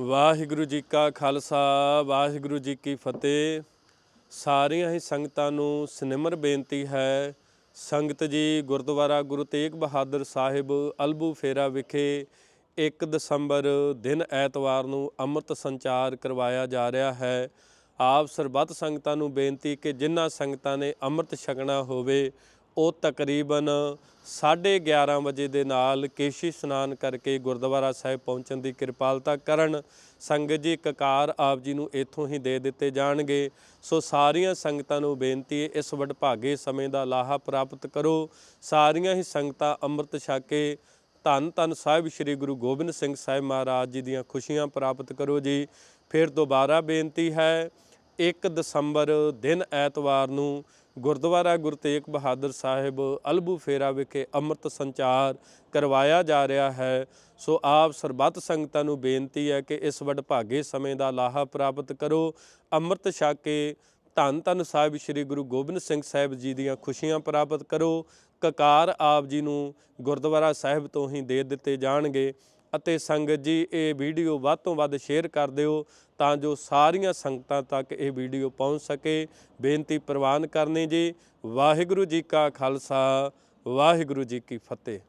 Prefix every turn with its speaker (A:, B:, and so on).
A: ਵਾਹਿਗੁਰੂ ਜੀ ਕਾ ਖਾਲਸਾ, ਵਾਹਿਗੁਰੂ ਜੀ ਕੀ ਫਤਿਹ। ਸਾਰੀਆਂ ਹੀ ਸੰਗਤਾਂ ਨੂੰ ਸਨਿਮਰ ਬੇਨਤੀ ਹੈ, ਸੰਗਤ ਜੀ ਗੁਰਦੁਆਰਾ ਗੁਰੂ ਤੇਗ ਬਹਾਦਰ ਸਾਹਿਬ ਅਲਬੂ ਫੇਰਾ ਵਿਖੇ 1 ਦਸੰਬਰ ਦਿਨ ਐਤਵਾਰ ਨੂੰ ਅੰਮ੍ਰਿਤ ਸੰਚਾਰ ਕਰਵਾਇਆ ਜਾ ਰਿਹਾ ਹੈ। ਆਪ ਸਰਬੱਤ ਸੰਗਤਾਂ ਨੂੰ ਬੇਨਤੀ ਕਿ ਜਿਨ੍ਹਾਂ ਸੰਗਤਾਂ ਨੇ ਅੰਮ੍ਰਿਤ ਛਕਣਾ ਹੋਵੇ ਉਹ ਤਕਰੀਬਨ 11:30 ਵਜੇ ਦੇ ਨਾਲ ਕੇਸ਼ੀ ਇਸ਼ਨਾਨ ਕਰਕੇ ਗੁਰਦੁਆਰਾ ਸਾਹਿਬ ਪਹੁੰਚਣ ਦੀ ਕਿਰਪਾਲਤਾ ਕਰਨ ਸੰਗਤ ਜੀ ਕਕਾਰ ਆਪ ਜੀ ਨੂੰ ਇੱਥੋਂ ਹੀ ਦੇ ਦਿੱਤੇ ਜਾਣਗੇ। ਸੋ ਸਾਰੀਆਂ ਸੰਗਤਾਂ ਨੂੰ ਬੇਨਤੀ ਹੈ, ਇਸ ਵਡਭਾਗੇ ਸਮੇਂ ਦਾ ਲਾਹਾ ਪ੍ਰਾਪਤ ਕਰੋ। ਸਾਰੀਆਂ ਹੀ ਸੰਗਤਾਂ ਅੰਮ੍ਰਿਤ ਛਕ ਕੇ ਧੰਨ ਧੰਨ ਸਾਹਿਬ ਸ੍ਰੀ ਗੁਰੂ ਗੋਬਿੰਦ ਸਿੰਘ ਸਾਹਿਬ ਮਹਾਰਾਜ ਜੀ ਦੀਆਂ ਖੁਸ਼ੀਆਂ ਪ੍ਰਾਪਤ ਕਰੋ ਜੀ। ਫਿਰ ਦੁਬਾਰਾ ਬੇਨਤੀ ਹੈ 1 ਦਸੰਬਰ ਦਿਨ ਐਤਵਾਰ ਨੂੰ ਗੁਰਦੁਆਰਾ ਗੁਰੂ ਤੇਗ ਬਹਾਦਰ ਸਾਹਿਬ ਅਲਬੂ ਫੇਰਾ ਵਿਖੇ ਅੰਮ੍ਰਿਤ ਸੰਚਾਰ ਕਰਵਾਇਆ ਜਾ ਰਿਹਾ ਹੈ। ਸੋ ਆਪ ਸਰਬੱਤ ਸੰਗਤਾਂ ਨੂੰ ਬੇਨਤੀ ਹੈ ਕਿ ਇਸ ਵਡਭਾਗੇ ਸਮੇਂ ਦਾ ਲਾਹਾ ਪ੍ਰਾਪਤ ਕਰੋ। ਅੰਮ੍ਰਿਤ ਛਕ ਕੇ ਧੰਨ ਧੰਨ ਸਾਹਿਬ ਸ੍ਰੀ ਗੁਰੂ ਗੋਬਿੰਦ ਸਿੰਘ ਸਾਹਿਬ ਜੀ ਦੀਆਂ ਖੁਸ਼ੀਆਂ ਪ੍ਰਾਪਤ ਕਰੋ। ਕਕਾਰ ਆਪ ਜੀ ਨੂੰ ਗੁਰਦੁਆਰਾ ਸਾਹਿਬ ਤੋਂ ਹੀ ਦੇ ਦਿੱਤੇ ਜਾਣਗੇ। ਅਤੇ ਸੰਗਤ ਜੀ, ਇਹ ਵੀਡੀਓ ਵੱਧ ਤੋਂ ਵੱਧ ਸ਼ੇਅਰ ਕਰ ਦਿਓ ਤਾਂ ਜੋ ਸਾਰੀਆਂ ਸੰਗਤਾਂ ਤੱਕ ਇਹ ਵੀਡੀਓ ਪਹੁੰਚ ਸਕੇ। ਬੇਨਤੀ ਪ੍ਰਵਾਨ ਕਰਨੀ ਜੀ, ਵਾਹਿਗੁਰੂ ਜੀ ਕਾ ਖਾਲਸਾ, ਵਾਹਿਗੁਰੂ ਜੀ ਕੀ ਫਤਿਹ।